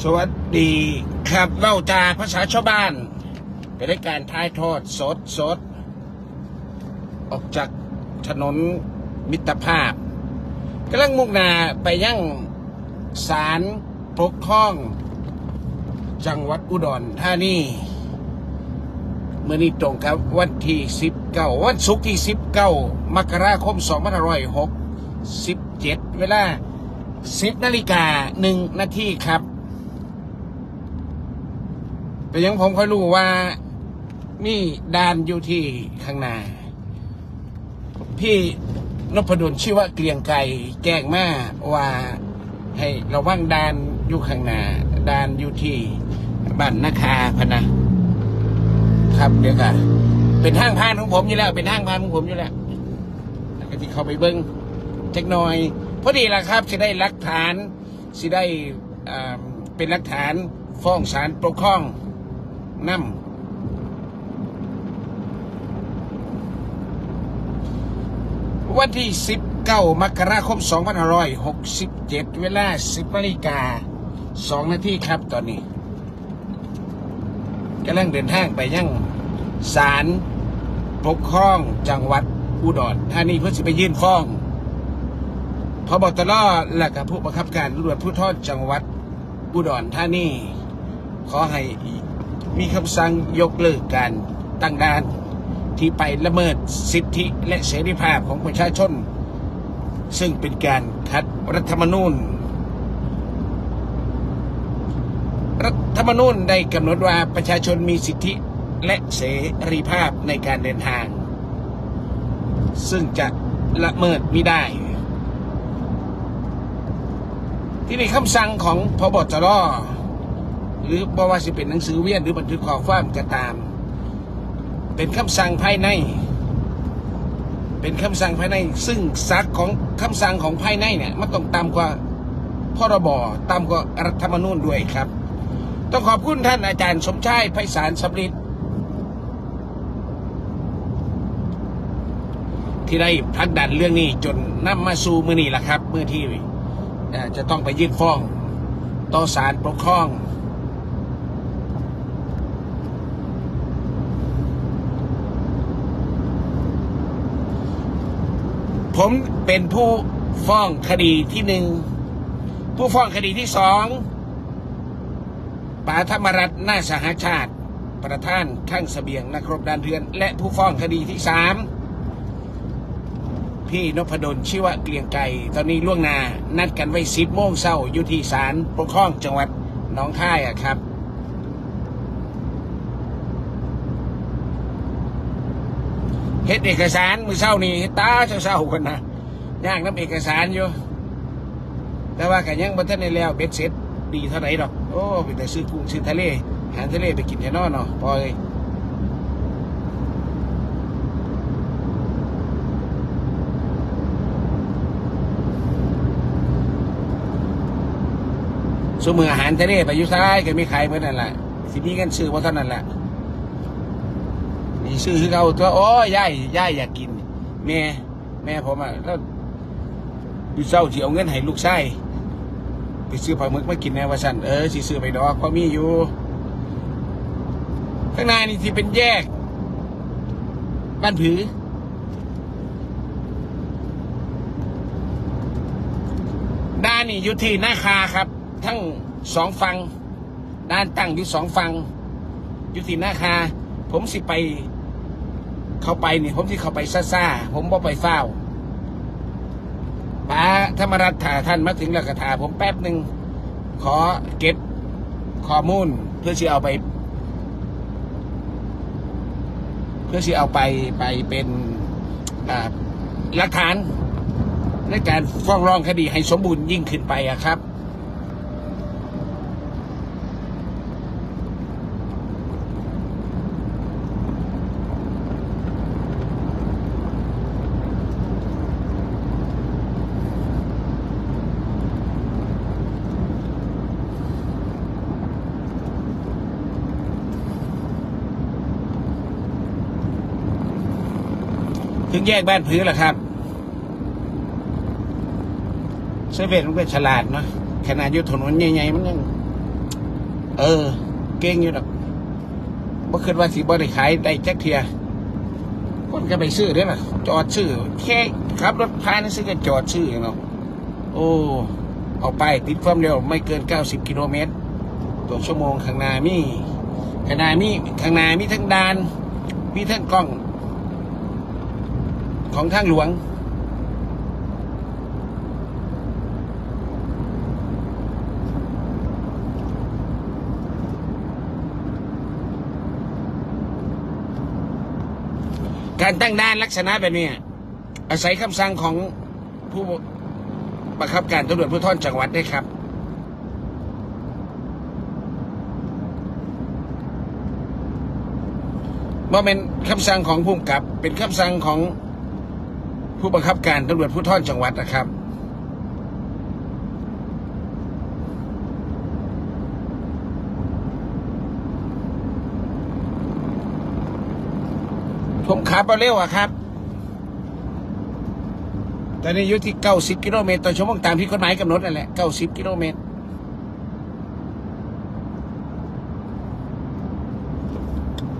สวัสดีครับเล่าจาภาษาชาวบ้านเป็นรายการท้ายทอดสดสดออกจากถนนมิตรภาพกำลังมุ่งหน้าไปยังศาลปกครอง จังหวัดอุดรธานีเมื่อนี้ตรงกับวันที่ 19 วันศุกร์ที่ 19 มกราคม 2567 เวลา 10 นาฬิกา 1 นาทีครับ แต่ยังผมค่อยรู้ว่ามีด่านอยู่ที่ข้างหน้าพี่นพดลชื่อว่าเกลียงไก่แจ้งมาว่าให้ระวังด่านอยู่ข้างหน้าด่านอยู่ที่บ้านนาคาพนะครับเดี๋ยวกันเป็นทางผ่านของผมอยู่แล้ว เป็นทางผ่านของผมอยู่แล้วแล้วก็ที่เขาไปเบิ้งจักหน่อยพอดีละครับจะได้หลักฐานสิได้เป็นหลักฐานฟ้องศาลปกครอง นำวันที่ 19 มกราคม 2567 เวลา 10นาฬิกา 2 นาทีครับตอนนี้กำลังเดินทางไปยังศาลปกครองจังหวัดอุดรธานีเพื่อจะไปยื่นฟ้องพบตรและกับผู้บังคับการตำรวจผู้ทอดจังหวัดอุดรธานีขอให้ มีคำสั่งยกเลิกการตั้งด่านที่ไปละเมิดสิทธิและเสรีภาพของประชาชน ซึ่งเป็นการขัดรัฐธรรมนูญ รัฐธรรมนูญได้กำหนดว่าประชาชนมีสิทธิและเสรีภาพในการเดินทาง ซึ่งจะละเมิดไม่ได้ ที่ในคำสั่งของพบตร หรือบ่ว่าจะเป็นหนังสือเวียนหรือบันทึกข้อความก็ตาม เป็นคำสั่งภายใน เป็นคำสั่งภายใน ซึ่งซักของคำสั่งของภายในเนี่ยมันต้องตามกว่าพรบตามกว่ารัฐธรรมนูญด้วยครับ ต้องขอบคุณท่านอาจารย์สมชายไพศาลสำริดที่ได้ผลักดันเรื่องนี้จนนำมาสู่มือนี้แหละครับมือที่จะต้องไปยื่นฟ้องต่อศาลปกครอง ผมเป็นผู้ฟ้องคดีที่หนึ่ง ผู้ฟ้องคดีที่สองปาธรรมรัตน์นาสหชาติ ประธานข้างเสบียงนักรบดานเทือน และผู้ฟ้องคดีที่สามพี่นพดลชื่อว่าเกลียงไก่ตอนนี้ล่วงนานัดกันไว้สิบโมงเช้าอยู่ที่ศาลปกครองจังหวัดหนองคายอะครับ เฮ็ดเอกสารมือเช้านี่ตาเช้าๆคนนะย่ากน้ำเอกสารอยู่ แต่ว่ากันยังบัทันในแล้วเบ็ดเสร็จดีเท่าไหร่ดอก โอ้ไปแต่ซื้อกุ้งซื้อทะเลอาหารทะเลไปกินแน่นอนเนาะพอเลยสมืออาหารทะเลไปยุซ้ายก็มีขายเหมือนนั่นแหละสิมีกันซื้อว่าเท่านั้นแหละ นี่ซื้อคือเขาตัวโอ้ยย่ายย่ายอยากกิน แม่แม่ผมอะแล้วอยู่เศร้าที่เอาเงินให้ลูกชายไปซื้อปลามึกมากินแน่ว่าสันเออสิซื้อไปดอกเพรามีอยู่ ข้างในนี่ที่เป็นแยก บ้านผือด้านนี่อยู่ที่หน้าคาครับ ทั้งสองฝั่งด้านตั้งอยู่สองฝั่งอยู่ที่หน้าคา ผมสิไป เข้าไปนี่ผมที่เข้าไปซ่าๆผมบ่ไปเฝ้าป้าธรรมรัตถาท่านมาถึงแล้วก็ถ่าผมแป๊บหนึ่งขอเก็บข้อมูลเพื่อที่เอาไป เพื่อที่เอาไปไปเป็นหลักฐานในการฟ้องร้องคดีให้สมบูรณ์ยิ่งขึ้นไปอะครับ ถึงแยกบ้านพื้นแล้วครับเซเว่นมันก็นฉลาดเนาะขนาดอยู่ถนนใหญ่ๆมันยังเออ เก่งอยู่ดอกบ่คิดว่าสิบ่ได้ขายได้จักเทียคนก็ไปซื้อเด้อล่ะ จอดซื้อแค่ขับรถผ่านซื้อก็จอดซื้อเนาะโอ้เอาไปติดความเร็วไม่เกิน 90 กิโลเมตรต่อชั่วโมงข้างหน้ามีข้างหน้ามีข้างหน้ามีทั้งดาน มีทั้งกล้อง ของทางหลวง การตั้งด่านลักษณะแบบนี้ อาศัยคำสั่งของผู้บังคับการตำรวจภูธรจังหวัดได้ครับว่าเป็นคำสั่งของผู้กำกับ เป็นคำสั่งของ ผู้บังคับการตำรวจภูธรจังหวัดนะครับ ผมขับมาเร็วอะครับ ตอนนี้อยู่ที่เก้าสิบกิโลเมตรต่อชั่วโมงตามที่กฎหมายกำหนดนั่นแหละเก้าสิบกิโลเมตร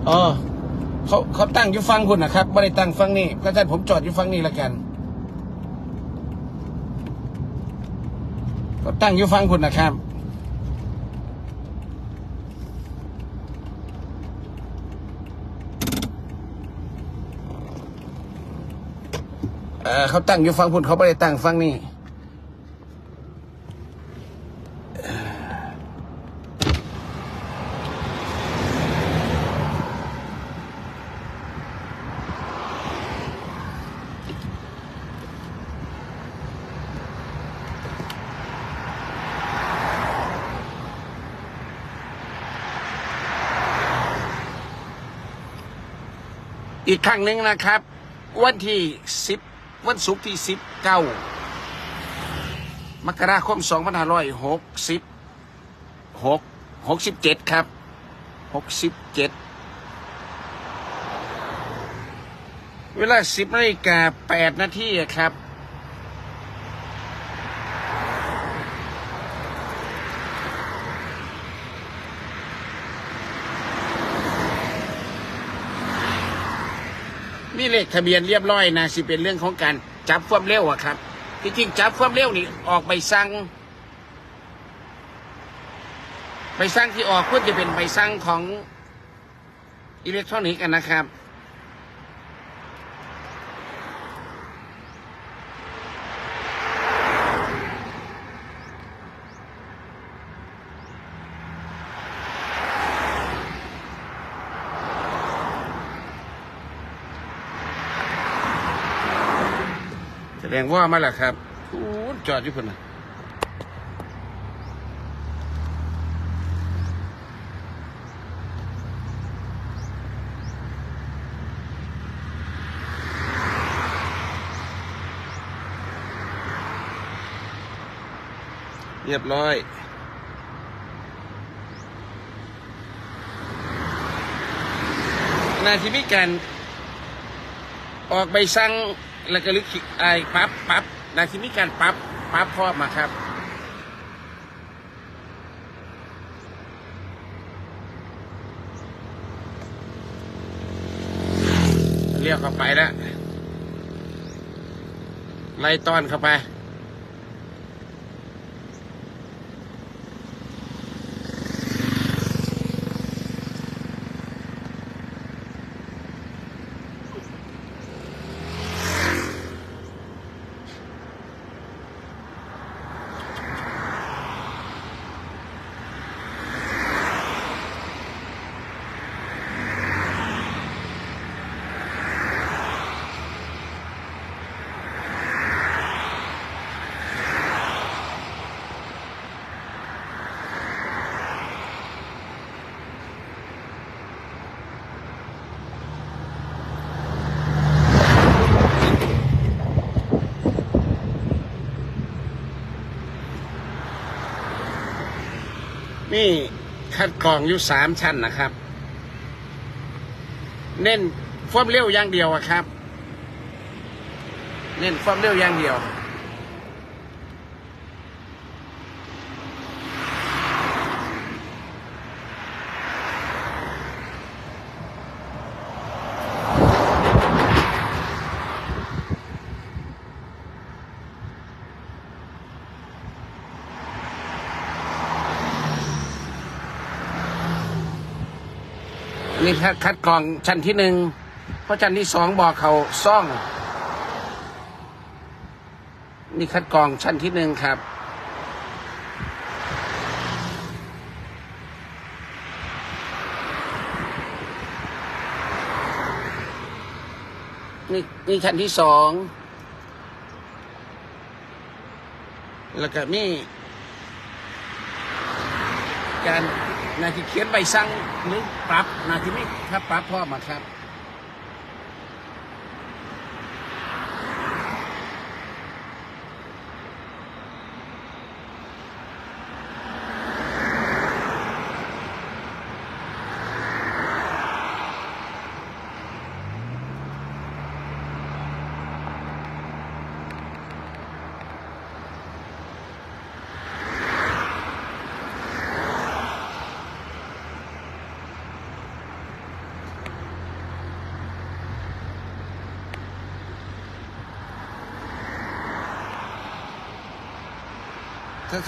เออ เขาเขาตั้งอยู่ฟังคุณนะครับไม่ได้ตั้งฟังนี่ก็ท่านผมจอดอยู่ฟังนี่ละกันเขาตั้งอยู่ฟังคุณนะครับ เออเขาตั้งอยู่ฟังคุณเขาไม่ได้ตั้งฟังนี่ อีกครั้งหนึ่งนะครับ วันที่สิบวันศุกร์ที่สิบเก้ามกราคมสองพันห้าร้อยหกสิบหกหกสิบเจ็ดครับหกสิบเจ็ดเวลาสิบนาฬิกาแปดนาทีครับ มีเลขทะเบียนเรียบร้อยนะสิเป็นเรื่องของการจับความเร็วอะครับที่จริงจับความเร็วนี่ออกใบสั่งใบสั่งที่ออกก็จะเป็นใบสั่งของอิเล็กทรอนิกส์กันนะครับ ดงว่ามาแล้วครับพูดจอดอยู่คนน่ะเรียบร้อยนาทีมีการออกใบสั่ง แล้วก็ลึกไอ้ปั๊บปั๊บนาทีมีการปั๊บปั๊บพร้อบมาครับเรียกเข้าไปแล้วไล่ต้อนเข้าไป นี่คัดกรองอยู่สามชั้นนะครับ เน้นความเร็วอย่างเดียวครับ เน้นความเร็วอย่างเดียว นี่คัดคัดกรองชั้นที่หนึ่งเพราะชั้นที่สองบอกเขาซ่อง นี่คัดกรองชั้นที่หนึ่งครับนี่นี่ชั้นที่สอง แล้วก็มีการ นาทีเขียนใบสั่งหรือปรับนาทีไม่ถ้าปรับพ่อมาครับ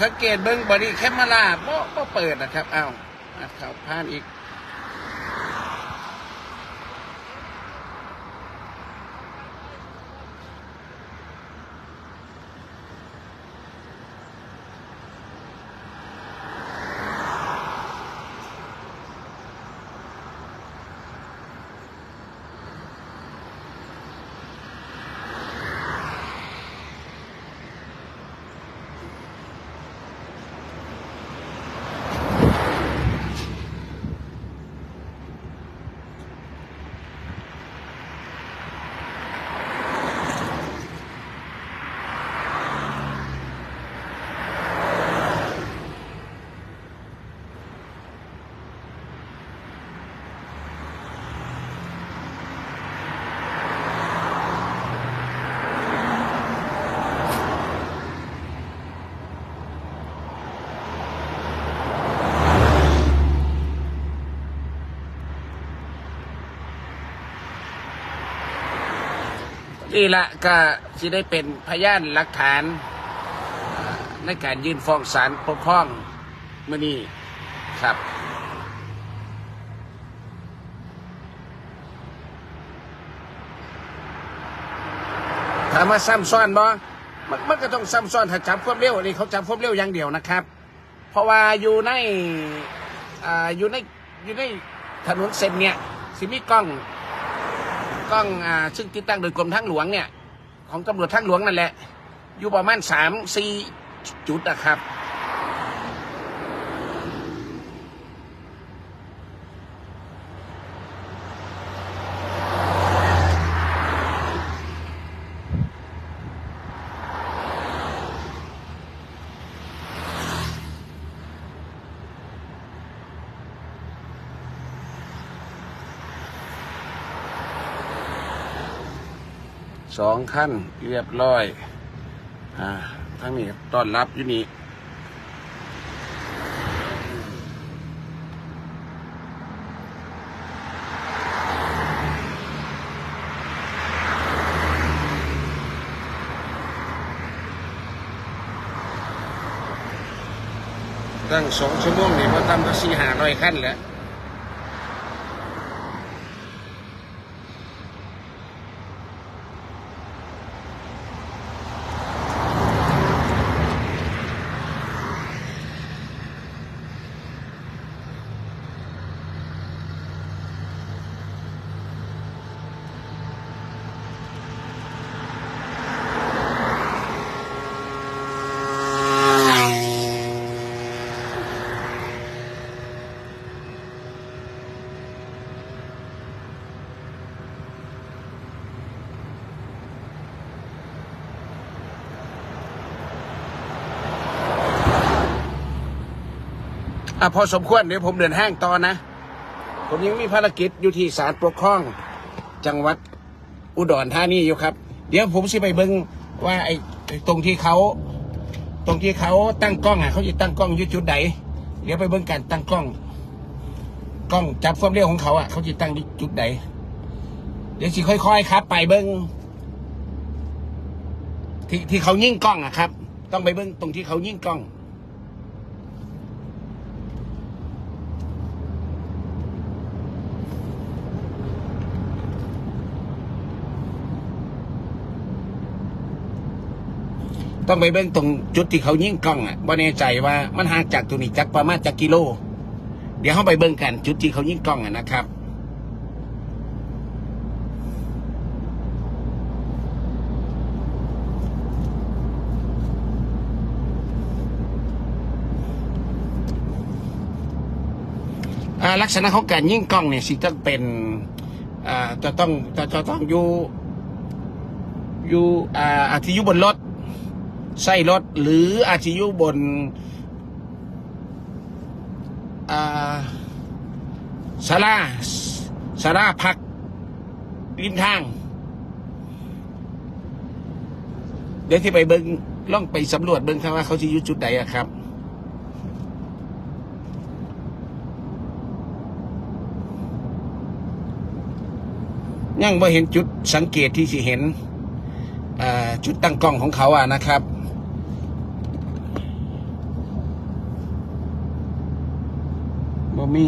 สังเกตเบิ้งบริแคมมาลาบ่บ่เปิดนะครับ เอ้าเขาผ่านอีก นี่ละก็จะได้เป็นพยานหลักฐานในการยื่นฟ้องศาลปกครองเมื่อนี้ครับถามว่าซ้ำซ้อนบ่มันมันก็ต้องซ้ำซ้อนถ้าจับความเร็วนี่เขาจับความเร็วอย่างเดียวนะครับ เพราะว่าอยู่ในอ่าอยู่ในอยู่ในถนนเส้นเนี่ยสิมีกล้อง กล้องอ่าซึ่งติดตั้งโดยกรมทางหลวงเนี่ย ของตำรวจทางหลวงนั่นแหละ อยู่ประมาณสามสี่จุดนะครับ สองขั้นเรียบร้อย อ่าทั้งนี้ต้อนรับอยู่นี่ตั้งสองชั่วโมงนี่พอทำก็สี่หาร้อยขั้นแล้ว อะพอสมควรเดี๋ยวผมเดินห้างต่อนะ ผมยังมีภารกิจอยู่ที่ศาลปกครอง จังหวัดอุดรธานีอยู่ครับ เดี๋ยวผมสิไปเบิ่งว่าไอ้ตรงที่เขา ตรงที่เขาตั้งกล้องอะเขาจะตั้งกล้องอยู่จุดไหนเดี๋ยวไปเบิ่งการตั้งกล้อง กล้องจับความเร็วของเขาอะเขาจะตั้งที่จุดไหนเดี๋ยวสิค่อยๆครับ ไปเบิ่งที่ที่เขายิ่งกล้องอะครับ ต้องไปเบิ่งตรงที่เขายิ่งกล้อง ต้องไปเบิ่งตรงจุดที่เขายิงกล้องอะว่าแน่ใจว่ามันห่างจากตรงนี้จักประมาณจักกิโล เดี๋ยวเขาไปเบิ่งกันจุดที่เขายิงกล้องอะนะครับลักษณะของการยิ่งกล้องเนี่ยสิจะเป็นอ่าจะต้องจะจะต้องอยู่อยู่อ่าอาจจะอยู่บนรถ ใส่รถหรืออาจจะอยู่บนอ่าศาลาศาพักริมทาง เดี๋ยวที่ไปเบิงล่องไปสำรวจเบิงครับว่าเขาจะยู่จุดใดอะครับยังไม่เห็นจุดสังเกตที่สิเห็นจุดตั้งกล้องของเขาอะนะครับ มี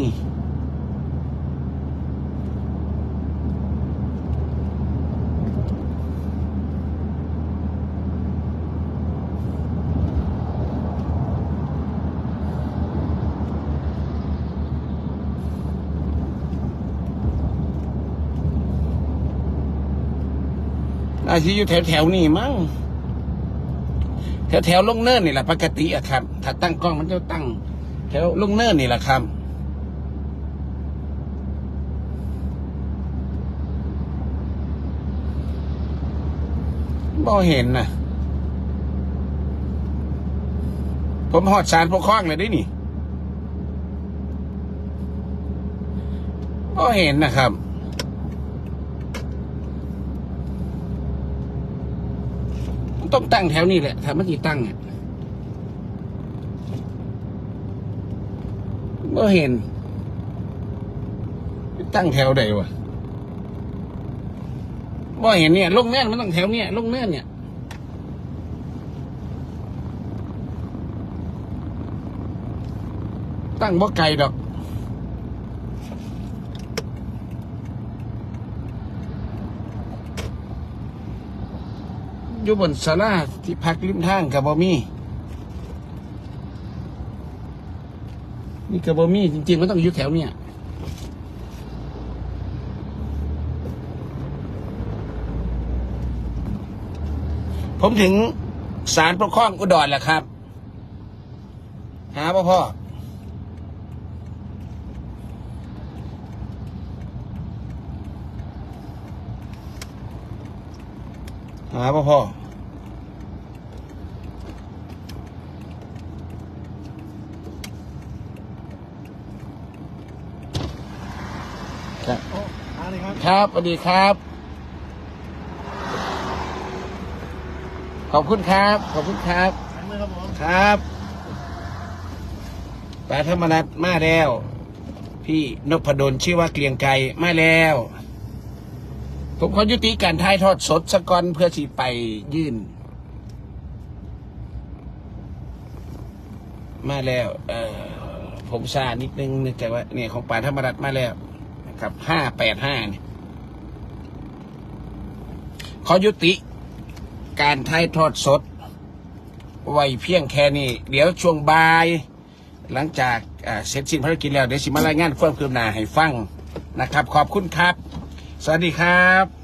อาชีอยู่แถวแถวๆนี่มั้งแถวแถวๆลงเนินนี่แหละปกติอะครับ ถ้าตั้งกล้องมันจะตั้ง แถวลงเนินนี่แหละครับ บ่เห็นนะผมหอดสารปกครองเลยได้นี่บ่เห็นนะครับมันต้องตั้งแถวนี้แหละถ้ามันกี่ตั้งอะบ่เห็น ตั้งแถวใดวะ บ่เห็นเนี่ยลงเนื่อนมันต้องแถวเนี่ยลงเนื่อนเนี่ยตั้งบ่ไกลดอก อยู่บนศาลาที่พักริมทางกับบ่มีนี่กับบ่มีจริงๆมันต้องอยู่แถวเนี่ย ผมถึงศาลปกครองอุดรแล้วครับ หาพ่อพ่อหาพ่อพ่อครับโอ้มาเลยครับครับสวัสดีครับ ขอบคุณครับ ขอบคุณครับ ครับผมครับปาธรรมนัฐมาแล้ว พี่นพดลชื่อว่าเกลียงไก่มาแล้ว ผมขอยุติการถ่ายทอดสดสะก่อนเพื่อสิไปยื่น มาแล้ว เออผมซานิดนึงเนื่องจากว่าเนี่ยของป่าธรรมรัฐมาแล้วนะครับห้าแปดห้าเนี่ยขอยุติ การถ่ายทอดสด ไว้เพียงแค่นี้ เดี๋ยวช่วงบ่าย หลังจากเสร็จสิ้นภารกิจแล้ว เดี๋ยวสิมารายงานความคืบหน้าให้ฟังนะครับ ขอบคุณครับ สวัสดีครับ